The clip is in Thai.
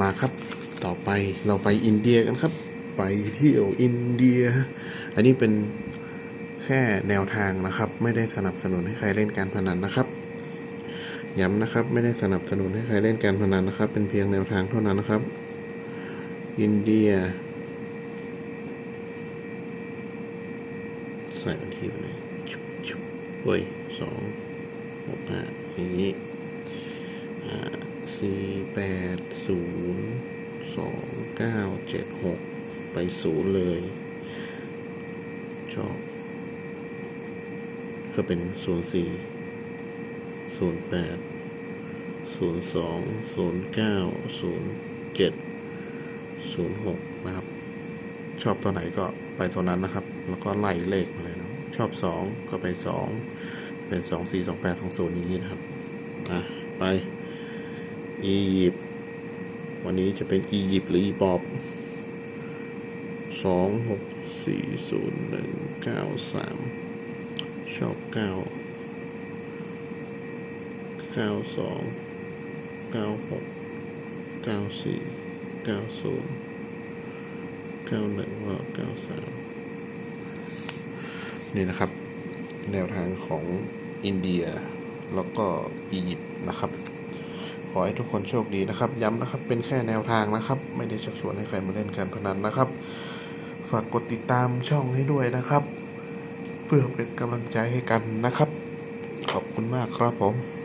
มาครับ ต่อไปเราไปอินเดียกันครับ ไปเที่ยวอินเดีย อันนี้เป็นแค่แนวทางนะครับ ไม่ได้สนับสนุนให้ใครเล่นการพนันนะครับ ย้ำนะครับ ไม่ได้สนับสนุนให้ใครเล่นการพนันนะครับ เป็นเพียงแนวทางเท่านั้นนะครับ อินเดียใส่วันที่ไปเลยชุบชุบเว้ยสองหกห้าอย่างนี้ สี่แปดศูนย์สองเก้าเจ็ดหกไปศูนย์เลยชอบก็เป็นศูนย์สี่ศูนย์แปดศูนย์สองศูนย์เก้าศูนย์เจ็ดศูนย์หกนะครับ ชอบตัวไหนก็ไปตัวนั้นนะครับ แล้วก็ไล่เลขมาเลยนะชอบสองก็ไปสองเป็นสองสี่สองแปดสองศูนย์อย่างนี้นะครับอะไป อียิปต์วันนี้จะเป็นอียิปต์หรืออีปอบสองหกสี่ศูนย์หนึ่งเก้าสามชอบเก้าเก้าสองเก้าหกเก้าสี่เก้าศูนย์เก้าหนึ่งว่าเก้าสามนี่นะครับ แนวทางของอินเดียแล้วก็อียิปต์นะครับ ขอให้ทุกคนโชคดีนะครับ ย้ำนะครับ เป็นแค่แนวทางนะครับ ไม่ได้ชักชวนให้ใครมาเล่นการพนันนะครับ ฝากกดติดตามช่องให้ด้วยนะครับ เพื่อเป็นกำลังใจให้กันนะครับ ขอบคุณมากครับผม